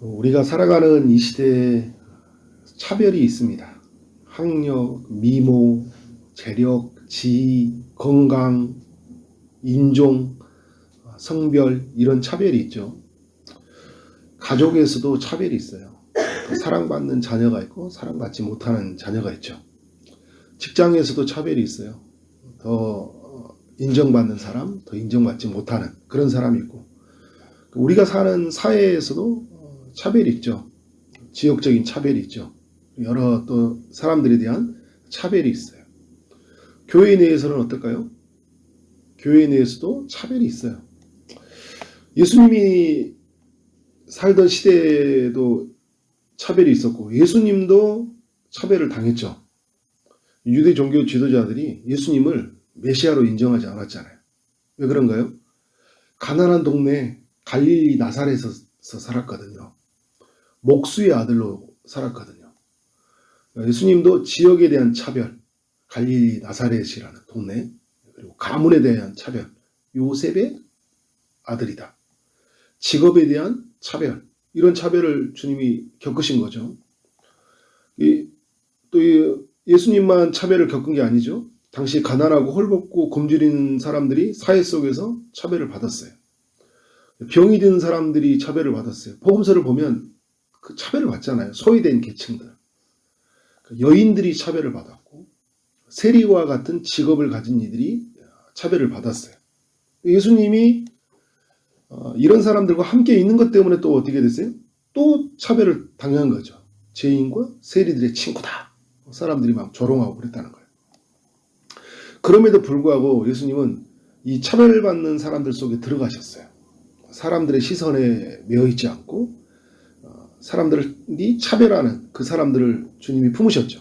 우리가 살아가는 이 시대에 차별이 있습니다. 학력, 미모, 재력, 지위, 건강, 인종, 성별 이런 차별이 있죠. 가족에서도 차별이 있어요. 사랑받는 자녀가 있고 사랑받지 못하는 자녀가 있죠. 직장에서도 차별이 있어요. 더 인정받는 사람, 더 인정받지 못하는 그런 사람이 있고 우리가 사는 사회에서도 차별이 있죠. 지역적인 차별이 있죠. 여러 또 사람들에 대한 차별이 있어요. 교회 내에서는 어떨까요? 교회 내에서도 차별이 있어요. 예수님이 살던 시대에도 차별이 있었고 예수님도 차별을 당했죠. 유대 종교 지도자들이 예수님을 메시아로 인정하지 않았잖아요. 왜 그런가요? 가난한 동네 갈릴리 나사렛에서 살았거든요. 목수의 아들로 살았거든요. 예수님도 지역에 대한 차별, 갈릴리 나사렛이라는 동네, 그리고 가문에 대한 차별, 요셉의 아들이다. 직업에 대한 차별, 이런 차별을 주님이 겪으신 거죠. 이, 또 이, 예수님만 차별을 겪은 게 아니죠. 당시 가난하고 헐벗고 굶주린 사람들이 사회 속에서 차별을 받았어요. 병이 든 사람들이 차별을 받았어요. 복음서를 보면 그 차별을 받잖아요. 소외된 계층들. 여인들이 차별을 받았고 세리와 같은 직업을 가진 이들이 차별을 받았어요. 예수님이 어, 이런 사람들과 함께 있는 것 때문에 또 어떻게 됐어요? 또 차별을 당한 거죠. 죄인과 세리들의 친구다. 사람들이 막 조롱하고 그랬다는 거예요. 그럼에도 불구하고 예수님은 이 차별받는 사람들 속에 들어가셨어요. 사람들의 시선에 매여 있지 않고 어, 사람들이 차별하는 그 사람들을 주님이 품으셨죠.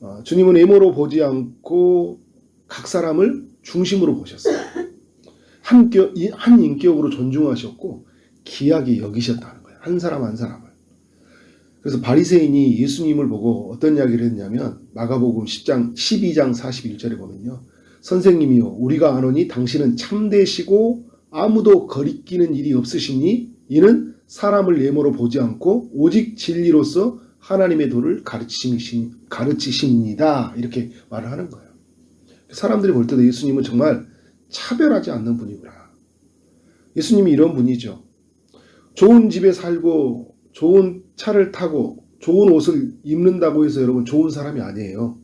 어, 주님은 외모로 보지 않고 각 사람을 중심으로 보셨어요. 한, 인격으로 존중하셨고 귀하게 여기셨다는 거예요. 한 사람 한 사람을. 그래서 바리새인이 예수님을 보고 어떤 이야기를 했냐면 마가복음 10장 12장 41절에 보면요. 선생님이요 우리가 아노니 당신은 참되시고 아무도 거리끼는 일이 없으시니 이는 사람을 예모로 보지 않고 오직 진리로서 하나님의 도를 가르치신, 가르치십니다. 이렇게 말을 하는 거예요. 사람들이 볼 때도 예수님은 정말 차별하지 않는 분이구나. 예수님이 이런 분이죠. 좋은 집에 살고 좋은 차를 타고 좋은 옷을 입는다고 해서 여러분 좋은 사람이 아니에요.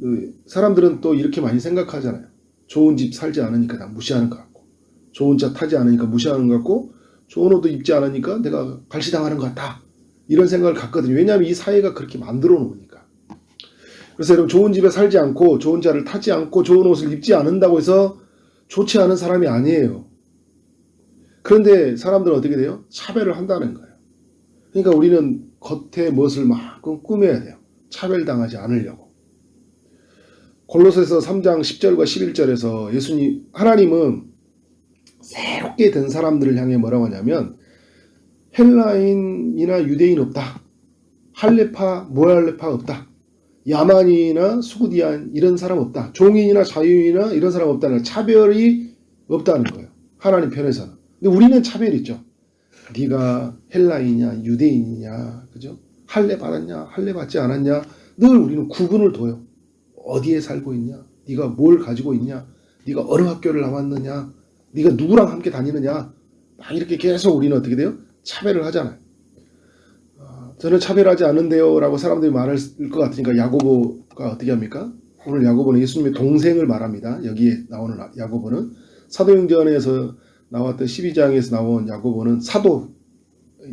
그 사람들은 또 이렇게 많이 생각하잖아요. 좋은 집 살지 않으니까 나 무시하는 것 같고, 좋은 차 타지 않으니까 무시하는 것 같고, 좋은 옷도 입지 않으니까 내가 갈시당하는 것 같다. 이런 생각을 갖거든요. 왜냐하면 이 사회가 그렇게 만들어 놓으니까. 그래서 여러분 좋은 집에 살지 않고, 좋은 차를 타지 않고, 좋은 옷을 입지 않는다고 해서 좋지 않은 사람이 아니에요. 그런데 사람들은 어떻게 돼요? 차별을 한다는 거예요. 그러니까 우리는 겉에 무엇을 만큼 꾸며야 돼요. 차별당하지 않으려고. 골로새서 3장 10절과 11절에서 예수님 하나님은 새롭게 된 사람들을 향해 뭐라고 하냐면 헬라인이나 유대인 없다. 할레파, 모할레파 없다. 야만이나 수구디안 이런 사람 없다. 종인이나 자유인이나 이런 사람 없다는 차별이 없다는 거예요. 하나님 편에서는. 근데 우리는 차별이 있죠. 네가 헬라인이냐 유대인이냐 그죠? 할례 받았냐 할례 받지 않았냐 늘 우리는 구분을 둬요. 어디에 살고 있냐? 네가 뭘 가지고 있냐? 네가 어느 학교를 나왔느냐? 네가 누구랑 함께 다니느냐? 막 이렇게 계속 우리는 어떻게 돼요? 차별을 하잖아요. 어, 저는 차별하지 않은데요라고 사람들이 말할 것 같으니까 야고보가 어떻게 합니까? 오늘 야고보는 예수님의 동생을 말합니다. 여기에 나오는 야고보는 사도행전에서 나왔던 12장에서 나온 야고보는 사도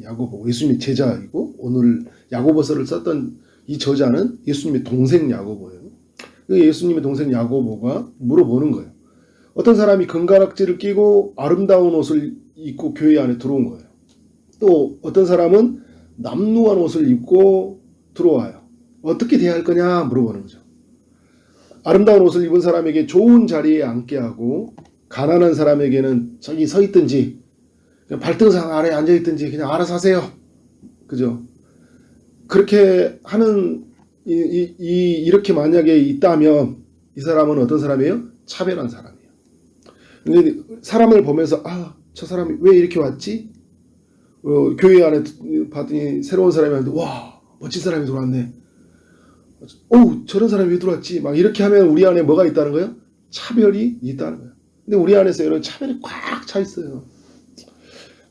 야고보 예수님의 제자이고 오늘 야고보서를 썼던 이 저자는 예수님의 동생 야고보예요. 그 예수님의 동생 야고보가 물어보는 거예요. 어떤 사람이 금가락지를 끼고 아름다운 옷을 입고 교회 안에 들어온 거예요. 또 어떤 사람은 남루한 옷을 입고 들어와요. 어떻게 대할 거냐 물어보는 거죠. 아름다운 옷을 입은 사람에게 좋은 자리에 앉게 하고 가난한 사람에게는 저기 서 있든지 발등상 아래 앉아 있든지 그냥 알아서 하세요. 그죠? 그렇게 하는 이, 이, 이, 이렇게 만약에 있다면 이 사람은 어떤 사람이에요? 차별한 사람이에요. 근데 사람을 보면서 아, 저 사람이 왜 이렇게 왔지? 어, 교회 안에 봤더니 새로운 사람이 왔는데 와 멋진 사람이 들어왔네. 어우 저런 사람이 왜 들어왔지? 막 이렇게 하면 우리 안에 뭐가 있다는 거예요? 차별이 있다는 거예요. 근데 우리 안에서 이런 차별이 꽉 차 있어요.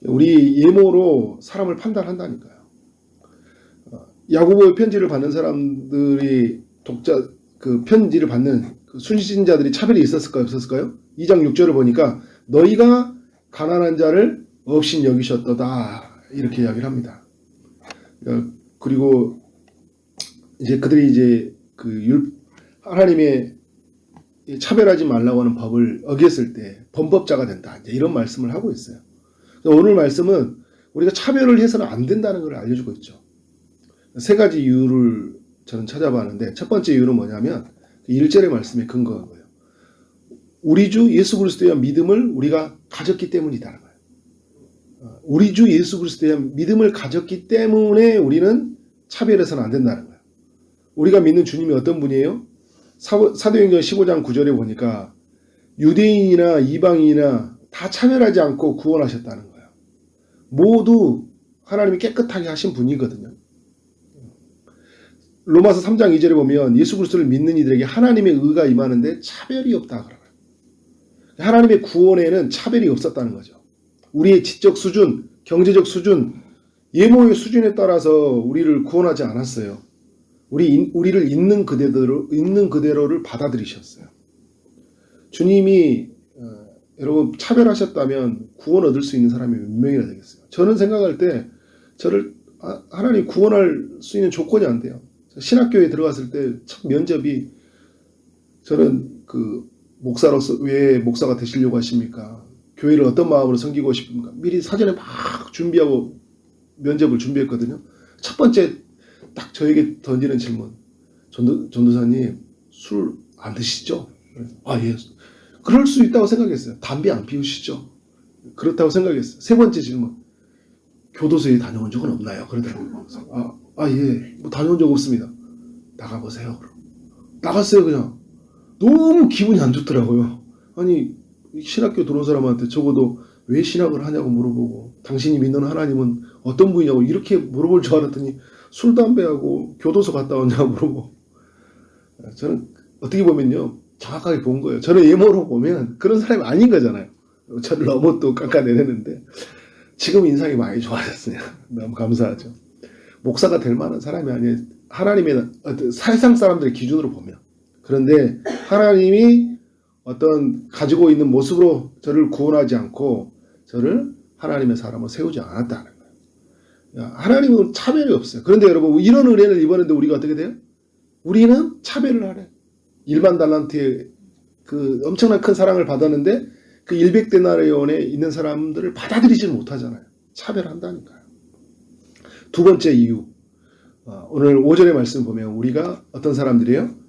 우리 예모로 사람을 판단한다니까요. 어, 야고보의 편지를 받는 사람들이 독자 그 편지를 받는 그 순신자들이 차별이 있었을까요? 없었을까요? 2장 6절을 보니까 너희가 가난한 자를 없인 여기셨도다 이렇게 이야기를 합니다. 어, 그리고 이제 그들이 이제 그 율, 하나님의 이 차별하지 말라고 하는 법을 어겼을 때 범법자가 된다. 이제 이런 말씀을 하고 있어요. 오늘 말씀은 우리가 차별을 해서는 안 된다는 걸 알려주고 있죠. 세 가지 이유를 저는 찾아봤는데 첫 번째 이유는 뭐냐면 1절의 말씀에 근거한 거예요. 우리 주 예수 그리스도에 대한 믿음을 우리가 가졌기 때문이다는 거예요. 어, 우리 주 예수 그리스도에 믿음을 가졌기 때문에 우리는 차별해서는 안 된다는 거예요. 우리가 믿는 주님이 어떤 분이에요? 사- 사도행전 15장 9절에 보니까 유대인이나 이방인이나 다 차별하지 않고 구원하셨다는 거예요. 모두 하나님이 깨끗하게 하신 분이거든요. 로마서 3장 2절에 보면 예수 그리스도를 믿는 이들에게 하나님의 의가 임하는데 차별이 없다 그래요. 하나님의 구원에는 차별이 없었다는 거죠. 우리의 지적 수준, 경제적 수준, 예모의 수준에 따라서 우리를 구원하지 않았어요. 우리 우리를 있는 그대로 있는 그대로를 받아들이셨어요. 주님이 어, 여러분 차별하셨다면 구원 얻을 수 있는 사람이 몇 명이나 되겠어요? 저는 생각할 때 저를 아, 하나님 구원할 수 있는 조건이 안 돼요. 신학교에 들어갔을 때 첫 면접이 저는 그 목사로서 왜 목사가 되시려고 하십니까? 교회를 어떤 마음으로 섬기고 싶은가? 미리 사전에 막 준비하고 면접을 준비했거든요. 첫 번째 딱 저에게 던지는 질문. 전도, 전도사님, 술 안 드시죠? 아, 예. 그럴 수 있다고 생각했어요. 담배 안 피우시죠? 그렇다고 생각했어요. 세 번째 질문. 교도소에 다녀온 적은 없나요? 그러더라고요. 아, 아, 예. 뭐 다녀온 적 없습니다. 나가보세요. 그럼. 나갔어요, 그냥. 너무 기분이 안 좋더라고요. 아니, 신학교 들어온 사람한테 적어도 왜 신학을 하냐고 물어보고, 당신이 믿는 하나님은 어떤 분이냐고 이렇게 물어볼 줄 알았더니 술, 담배하고 교도소 갔다 왔냐고 물어보고. 저는 어떻게 보면요. 정확하게 본 거예요. 저는 예모로 보면 그런 사람이 아닌 거잖아요. 저를 너무 또 깎아내렸는데 지금 인상이 많이 좋아졌어요. 너무 감사하죠. 목사가 될 만한 사람이 아니에요. 하나님의 세상 사람들의 기준으로 보면. 그런데 하나님이 어떤 가지고 있는 모습으로 저를 구원하지 않고 저를 하나님의 사람으로 세우지 않았다는 거예요. 하나님은 차별이 없어요. 그런데 여러분 이런 은혜를 입었는데 우리가 어떻게 돼요? 우리는 차별을 하래. 일반 달란트의 그 엄청난 큰 사랑을 받았는데 그 100데나리온에 있는 사람들을 받아들이지는 못하잖아요. 차별한다니까요. 두 번째 이유. 어, 오늘 5절의 말씀 보면 우리가 어떤 사람들이에요?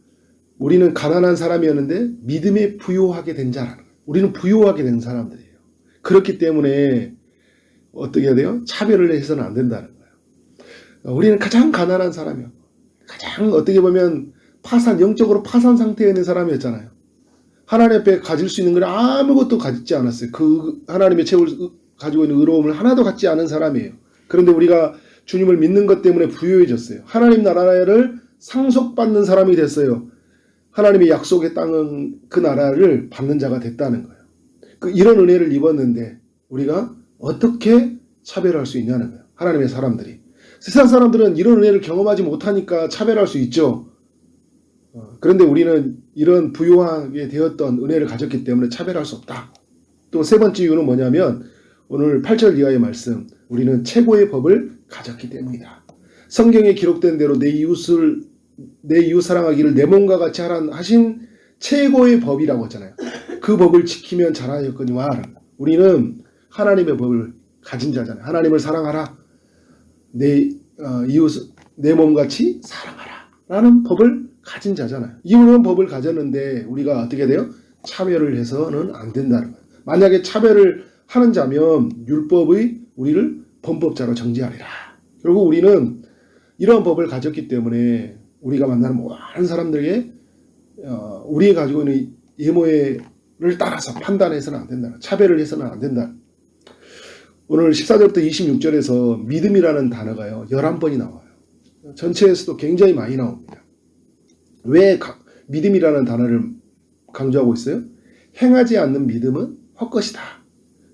우리는 가난한 사람이었는데 믿음에 부요하게 된 자라는 거예요. 우리는 부요하게 된 사람들이에요. 그렇기 때문에 어떻게 해야 돼요? 차별을 해서는 안 된다는 거예요. 어, 우리는 가장 가난한 사람이요. 가장 어떻게 보면 파산, 영적으로 파산 상태에 있는 사람이었잖아요. 하나님 앞에 가질 수 있는 걸 아무것도 가지지 않았어요. 그 하나님의 채울 가지고 있는 의로움을 하나도 갖지 않은 사람이에요. 그런데 우리가 주님을 믿는 것 때문에 부유해졌어요. 하나님 나라를 상속받는 사람이 됐어요. 하나님의 약속의 땅은 그 나라를 받는 자가 됐다는 거예요. 그 이런 은혜를 입었는데 우리가 어떻게 차별할 수 있냐는 거예요. 하나님의 사람들이. 세상 사람들은 이런 은혜를 경험하지 못하니까 차별할 수 있죠. 어, 그런데 우리는 이런 부유하게 되었던 은혜를 가졌기 때문에 차별할 수 없다. 또 세 번째 이유는 뭐냐면 오늘 8절 이하의 말씀 우리는 최고의 법을 가졌기 때문이다. 성경에 기록된 대로 내 이웃을 내 이웃 사랑하기를 내 몸과 같이 하라 하신 최고의 법이라고 했잖아요. 그 법을 지키면 잘하였거니와 우리는 하나님의 법을 가진 자잖아요. 하나님을 사랑하라. 내 어, 이웃 내 몸같이 사랑하라 라는 법을 가진 자잖아요. 이런 법을 가졌는데 우리가 어떻게 돼요? 차별을 해서는 안 된다는 거예요. 만약에 차별을 하는 자면 율법의 우리를 범법자로 정죄하리라. 결국 우리는 이런 법을 가졌기 때문에 우리가 만나는 많은 사람들에게 어, 우리 가지고 있는 예모를 따라서 판단해서는 안 된다. 차별을 해서는 안 된다. 오늘 14절부터 26절에서 믿음이라는 단어가요. 11번이 나와요. 전체에서도 굉장히 많이 나옵니다. 왜 가- 믿음이라는 단어를 강조하고 있어요? 행하지 않는 믿음은 헛것이다.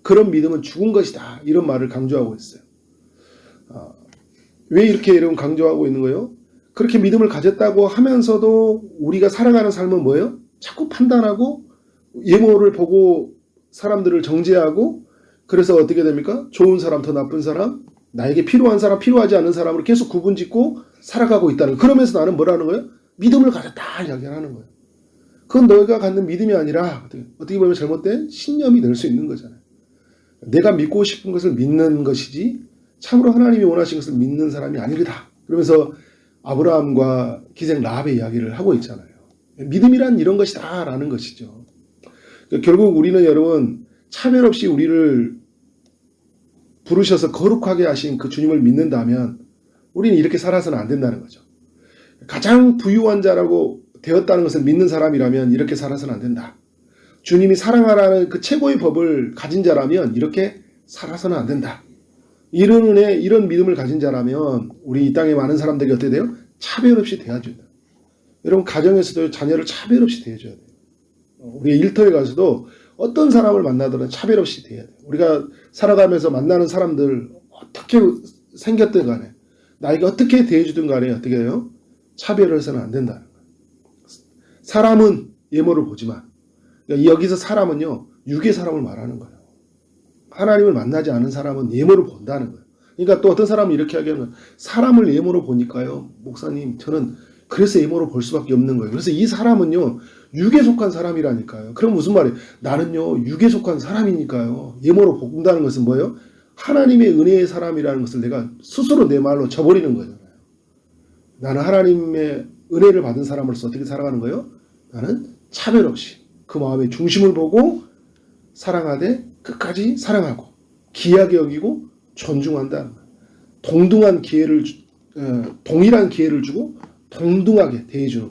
그런 믿음은 죽은 것이다. 이런 말을 강조하고 있어요. 아, 왜 이렇게 이런 강조하고 있는 거예요? 그렇게 믿음을 가졌다고 하면서도 우리가 살아가는 삶은 뭐예요? 자꾸 판단하고 예모를 보고 사람들을 정죄하고 그래서 어떻게 됩니까? 좋은 사람, 더 나쁜 사람, 나에게 필요한 사람, 필요하지 않은 사람으로 계속 구분 짓고 살아가고 있다는. 그러면서 나는 뭐라는 거예요? 믿음을 가졌다 이야기를 하는 거예요. 그건 너희가 갖는 믿음이 아니라 어떻게 보면 잘못된 신념이 될 수 있는 거잖아요. 내가 믿고 싶은 것을 믿는 것이지 참으로 하나님이 원하신 것을 믿는 사람이 아니다. 그러면서 아브라함과 기생 라합의 이야기를 하고 있잖아요. 믿음이란 이런 것이다라는 것이죠. 그러니까 결국 우리는 여러분 차별 없이 우리를 부르셔서 거룩하게 하신 그 주님을 믿는다면 우리는 이렇게 살아서는 안 된다는 거죠. 가장 부유한 자라고 되었다는 것을 믿는 사람이라면 이렇게 살아서는 안 된다. 주님이 사랑하라는 그 최고의 법을 가진 자라면 이렇게 살아서는 안 된다. 이런 은혜, 이런 믿음을 가진 자라면 우리 이 땅에 많은 사람들이 어떻게 돼요? 차별 없이 대해준다. 여러분 가정에서도 자녀를 차별 없이 대해줘야 돼요. 우리 일터에 가서도 어떤 사람을 만나더라도 차별 없이 대해야 돼요. 우리가 살아가면서 만나는 사람들 어떻게 생겼든 간에 나에게 어떻게 대해주든 간에 어떻게 해요? 차별을 해서는 안 거예요. 사람은 예모를 보지만 그러니까 여기서 사람은요 육의 사람을 말하는 거예요. 하나님을 만나지 않은 사람은 예모를 본다는 거예요. 그러니까 또 어떤 사람은 이렇게 하기는 사람을 예모로 보니까요 목사님 저는 그래서 예모로 볼 수밖에 없는 거예요. 그래서 이 사람은요 육에 속한 사람이라니까요. 그럼 무슨 말이에요? 나는요 육에 속한 사람이니까요. 예모로 본다는 것은 뭐예요? 하나님의 은혜의 사람이라는 것을 내가 스스로 내 말로 쳐버리는 거잖아요. 나는 하나님의 은혜를 받은 사람으로서 어떻게 살아가는 거예요? 나는 차별 없이 그 마음의 중심을 보고 사랑하되 끝까지 사랑하고 귀하게 여기고 존중한다. 동등한 기회를 주- 어, 동일한 기회를 주고 동등하게 대해주는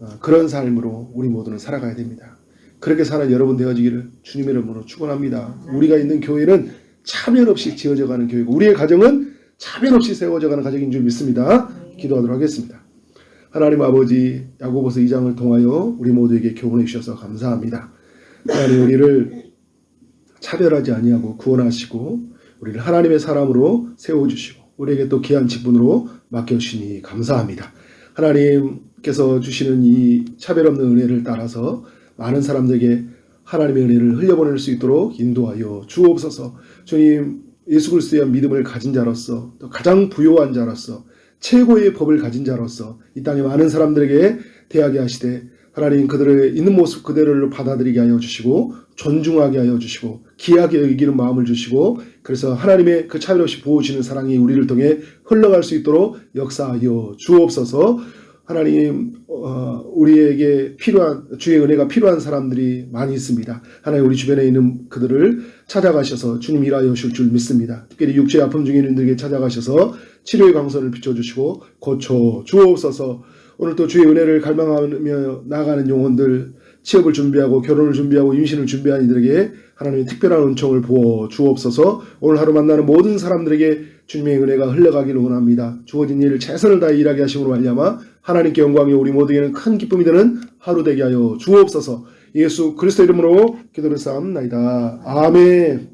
어, 그런 삶으로 우리 모두는 살아가야 됩니다. 그렇게 사는 여러분 되어지기를 주님의 이름으로 축원합니다. 우리가 있는 교회는 차별 없이 지어져가는 교회고 우리의 가정은 차별 없이 세워져가는 가정인 줄 믿습니다. 기도하도록 하겠습니다. 하나님 아버지 야고보서 2장을 통하여 우리 모두에게 교훈해 주셔서 감사합니다. 하나님 우리를 차별하지 아니하고 구원하시고 우리를 하나님의 사람으로 세워 주시고 우리에게 또 귀한 직분으로 맡겨 주시니 감사합니다. 하나님께서 주시는 이 차별 없는 은혜를 따라서 많은 사람들에게 하나님의 은혜를 흘려보낼 수 있도록 인도하여 주옵소서. 주님 예수 그리스도에 대한 믿음을 가진 자로서 또 가장 부요한 자로서 최고의 법을 가진 자로서 이 땅의 많은 사람들에게 대하게 하시되 하나님 그들의 있는 모습 그대로를 받아들이게 하여 주시고 존중하게 하여 주시고 귀하게 여기는 마음을 주시고 그래서 하나님의 그 차별 없이 보호주시는 사랑이 우리를 통해 흘러갈 수 있도록 역사하여 주옵소서 하나님 어, 우리에게 필요한 주의 은혜가 필요한 사람들이 많이 있습니다. 하나님 우리 주변에 있는 그들을 찾아가셔서 주님 일하여 주실 줄 믿습니다. 특별히 육체의 아픔 중에 있는 이들에게 찾아가셔서 치료의 강선을 비춰주시고 고쳐 주옵소서 오늘 또 주의 은혜를 갈망하며 나아가는 영혼들 취업을 준비하고 결혼을 준비하고 임신을 준비한 이들에게 하나님의 특별한 은총을 부어 주옵소서 오늘 하루 만나는 모든 사람들에게 주님의 은혜가 흘러가기를 원합니다. 주어진 일을 최선을 다해 일하게 하심으로 말미암아 하나님께 영광이 우리 모두에게는 큰 기쁨이 되는 하루 되게 하여 주옵소서 예수 그리스도 이름으로 기도를 쌓옵나이다. 아멘